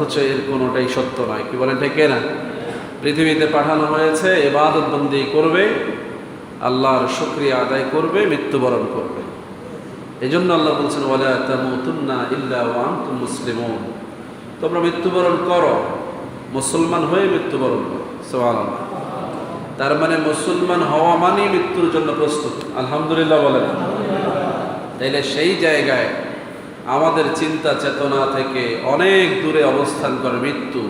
অথচ এর কোনোটাই সত্য নয়। কি বলেন ঠিক না পৃথিবীতে পাঠানো হয়েছে এবাদত বন্দি করবে, আল্লাহর শুক্রিয়া আদায় করবে, মৃত্যুবরণ করবে। এই জন্য আল্লাহ বলছেন, ওয়ালা ইল্লা ওয়া আনতুম মুসলিমুন। তোমরা মৃত্যুবরণ করো, মুসলমান হয়ে মৃত্যুবরণ করো, সুবহানাল্লাহ। তার মানে মুসলমান হওয়া মানেই মৃত্যুর জন্য প্রস্তুত। আলহামদুলিল্লাহ বলেন। তাইলে সেই জায়গায় আমাদের চিন্তা চেতনা থেকে অনেক দূরে অবস্থান করে মৃত্যু।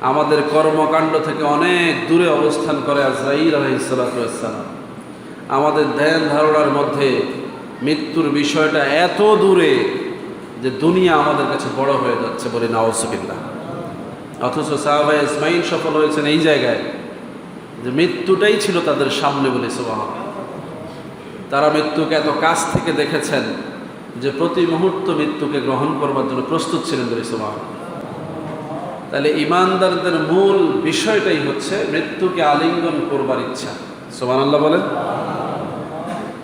আমাদের কর্মকাণ্ড থেকে অনেক দূরে অবস্থান করে আজরাইল আলহিসাল্লাম আমাদের ধ্যান ধারণার মধ্যে মৃত্যুর বিষয়টা এত দূরে যে দুনিয়া আমাদের কাছে বড় হয়ে যাচ্ছে বলে নওয়াজবিল্লা অথচ সাহাবাই ইসমাইল সফল হয়েছেন এই জায়গায় যে মৃত্যুটাই ছিল তাদের সামনে বলে সোবাহ তারা মৃত্যুকে এত কাছ থেকে দেখেছেন। যে প্রতি মুহূর্ত মৃত্যুকে গ্রহণ করবার জন্য প্রস্তুত ছিলেন সোবাহ তাহলে ইমানদারদের মূল বিষয়টাই হচ্ছে মৃত্যুকে আলিঙ্গন করবার ইচ্ছা। সোমান আল্লাহ বলেন।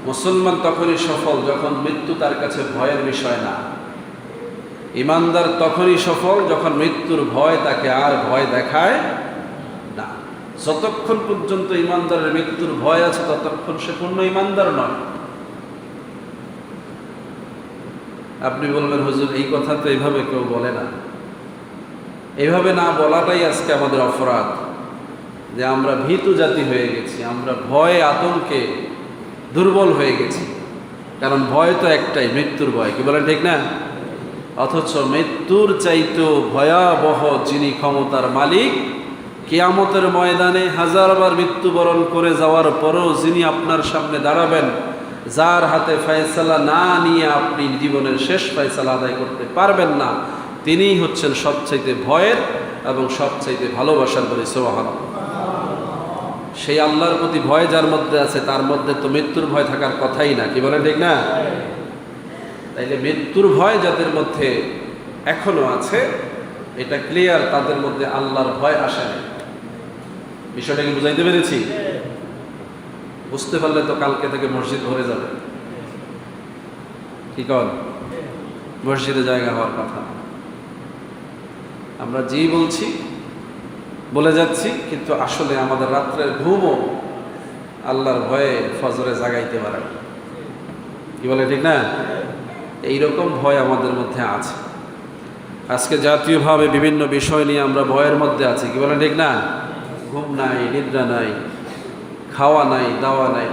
মুসলমান তখনই সফল যখন মৃত্যু তার কাছে ভয়ের বিষয় না। ইমানদার তখনই সফল যখন মৃত্যুর ভয় তাকে আর ভয় দেখায় না। যতক্ষণ পর্যন্ত ইমানদারের মৃত্যুর ভয় আছে, ততক্ষণ সে পূর্ণ ইমানদার নয়। আপনি বলবেন, হুজুর, এই কথা তো এইভাবে কেউ বলে না। এইভাবে না বলাটাই আজকে আমাদের অপরাধ, যে আমরা ভীতু জাতি হয়ে গেছি, আমরা ভয়ে আতঙ্কে দুর্বল হয়ে গেছি। কারণ ভয় তো একটাই, মৃত্যুর ভয়, কি বলেন ঠিক না? অথচ মৃত্যুর চাইতেও ভয়াবহ যিনি ক্ষমতার মালিক, কেয়ামতের ময়দানে হাজারবার মৃত্যুবরণ করে যাওয়ার পরও যিনি আপনার সামনে দাঁড়াবেন যার হাতে ফয়সালা না নিয়ে আপনি জীবনের শেষ ফয়সালা আদায় করতে পারবেন না, তিনিই হচ্ছেন সবচাইতে ভয়ের এবং সবচাইতে ভালোবাসার বলে সোহান সেই আল্লাহর প্রতি ভয় যার মধ্যে আছে, তার মধ্যে তো মৃত্যুর ভয় থাকার কথাই না, কি বলেন ঠিক না? তাইলে মৃত্যুর ভয় যাদের মধ্যে এখনও আছে, এটা ক্লিয়ার তাদের মধ্যে আল্লাহর ভয় আসে না বিষয়টা কি বুঝাইতে পেরেছি? বুঝতে পারলে তো কালকে থেকে মসজিদ ভরে যাবে। কি কন? মসজিদে জায়গা হওয়ার কথা। আমরা যেই বলছি, বলে যাচ্ছি, কিন্তু আসলে আমাদের রাত্রের ঘুমও আল্লাহর ভয়ে ফজরে জাগাইতে পারে কি বলে, ঠিক না? এইরকম ভয় আমাদের মধ্যে আছে। আজকে জাতীয়ভাবে বিভিন্ন বিষয় নিয়ে আমরা ভয়ের মধ্যে আছি। কি বলে, ঠিক না? ঘুম নাই, নিদ্রা নাই। খাওয়া নাই, দাওয়া নাই।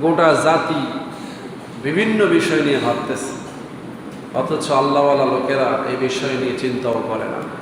গোটা জাতি বিভিন্ন বিষয় নিয়ে ভাবতেছে। অথচ আল্লাহওয়ালা লোকেরা এই বিষয় নিয়ে চিন্তাও করে না।